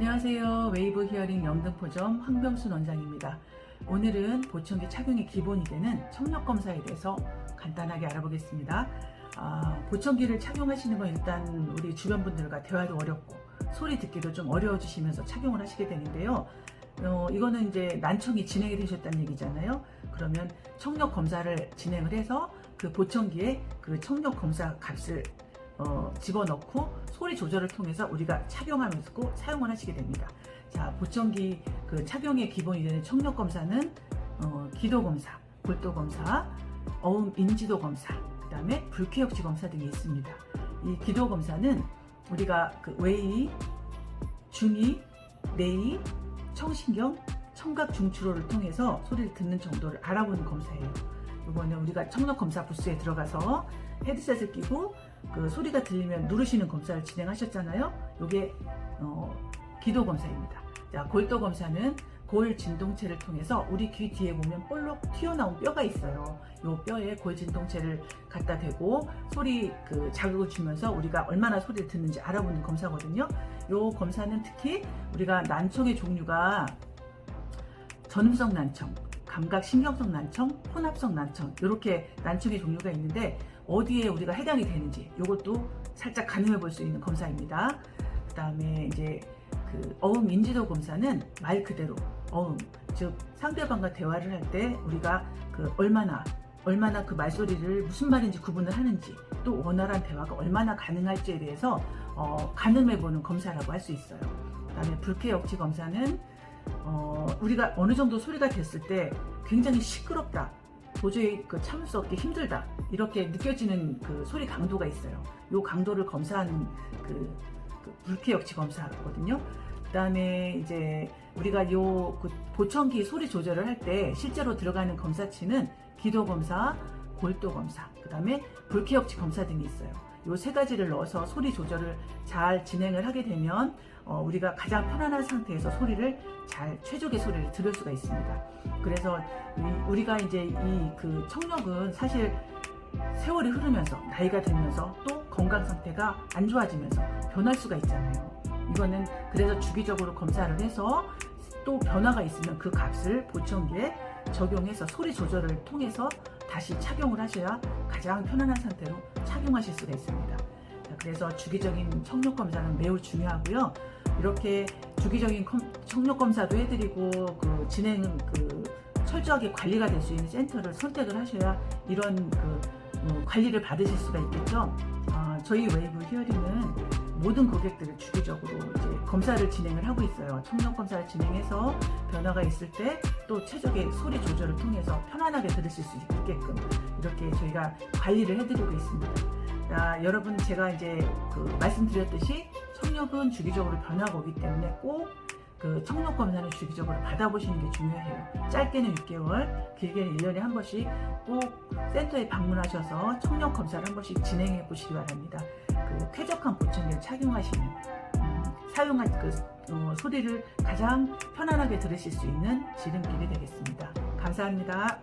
안녕하세요. 웨이브 히어링 영등포점 황병순 원장입니다. 오늘은 보청기 착용의 기본이 되는 청력 검사에 대해서 간단하게 알아보겠습니다. 아, 보청기를 착용하시는 건 일단 우리 주변 분들과 대화도 어렵고 소리 듣기도 좀 어려워지시면서 착용을 하시게 되는데요. 어, 이거는 이제 난청이 진행이 되셨다는 얘기잖아요. 그러면 청력 검사를 진행을 해서 그 보청기에 그 청력 검사 값을 어, 집어넣고 소리 조절을 통해서 우리가 착용하면서 꼭 사용을 하시게 됩니다. 자, 보청기 그 착용의 기본이 되는 청력 검사는 어, 기도 검사, 골도 검사, 어음 인지도 검사, 그다음에 불쾌역지 검사 등이 있습니다. 이 기도 검사는 우리가 그 외이, 중이, 내이, 청신경, 청각 중추로를 통해서 소리를 듣는 정도를 알아보는 검사예요. 이거는 우리가 청력 검사 부스에 들어가서 헤드셋을 끼고 그 소리가 들리면 누르시는 검사를 진행하셨잖아요. 이게 어, 기도 검사입니다. 자, 골도 검사는 골 진동체를 통해서 우리 귀 뒤에 보면 볼록 튀어나온 뼈가 있어요. 이 뼈에 골 진동체를 갖다 대고 소리 그 자극을 주면서 우리가 얼마나 소리를 듣는지 알아보는 검사거든요. 이 검사는 특히 우리가 난청의 종류가 전음성 난청, 감각 신경성 난청, 혼합성 난청 이렇게 난청의 종류가 있는데 어디에 우리가 해당이 되는지 이것도 살짝 가늠해 볼 수 있는 검사입니다. 그 다음에 이제 그 어음 인지도 검사는 말 그대로 어음 즉 상대방과 대화를 할 때 우리가 그 얼마나 얼마나 그 말소리를 무슨 말인지 구분을 하는지 또 원활한 대화가 얼마나 가능할지에 대해서 어, 가늠해 보는 검사라고 할 수 있어요. 그다음에 불쾌 역지 검사는 어, 우리가 어느 정도 소리가 됐을 때 굉장히 시끄럽다. 도저히 그 참을 수 없게 힘들다. 이렇게 느껴지는 그 소리 강도가 있어요. 요 강도를 검사하는 그, 그 불쾌 역지 검사거든요. 그 다음에 이제 우리가 요 그 보청기 소리 조절을 할 때 실제로 들어가는 검사치는 기도 검사, 골도 검사, 그 다음에 불쾌 역지 검사 등이 있어요. 요세 가지를 넣어서 소리 조절을 잘 진행을 하게 되면 어, 우리가 가장 편안한 상태에서 소리를 잘 최적의 소리를 들을 수가 있습니다. 그래서 이- 우리가 이제 이 그 청력은 사실 세월이 흐르면서 나이가 들면서 또 건강 상태가 안 좋아지면서 변할 수가 있잖아요. 이거는 그래서 주기적으로 검사를 해서 또 변화가 있으면 그 값을 보청기에 적용해서 소리 조절을 통해서 다시 착용을 하셔야 가장 편안한 상태로 착용하실 수가 있습니다. 자, 그래서 주기적인 청력 검사는 매우 중요하고요. 이렇게 주기적인 컴- 청력 검사도 해드리고 그 진행은 그 철저하게 관리가 될 수 있는 센터를 선택을 하셔야 이런 그 어, 관리를 받으실 수가 있겠죠. 아, 저희 웨이브 히어링은 모든 고객들을 주기적으로 이제 검사를 진행을 하고 있어요. 청력 검사를 진행해서 변화가 있을 때 또 최적의 소리 조절을 통해서 편안하게 들으실 수 있게끔 이렇게 저희가 관리를 해드리고 있습니다. 자, 여러분 제가 이제 그 말씀드렸듯이 청력은 주기적으로 변화가 오기 때문에 꼭 그 청력 검사는 주기적으로 받아보시는 게 중요해요. 짧게는 6개월, 길게는 1년에 한 번씩 꼭 센터에 방문하셔서 청력 검사를 한 번씩 진행해 보시기 바랍니다. 그 쾌적한 보청기를 착용하시는 음, 사용한 그 어, 소리를 가장 편안하게 들으실 수 있는 지름길이 되겠습니다. 감사합니다.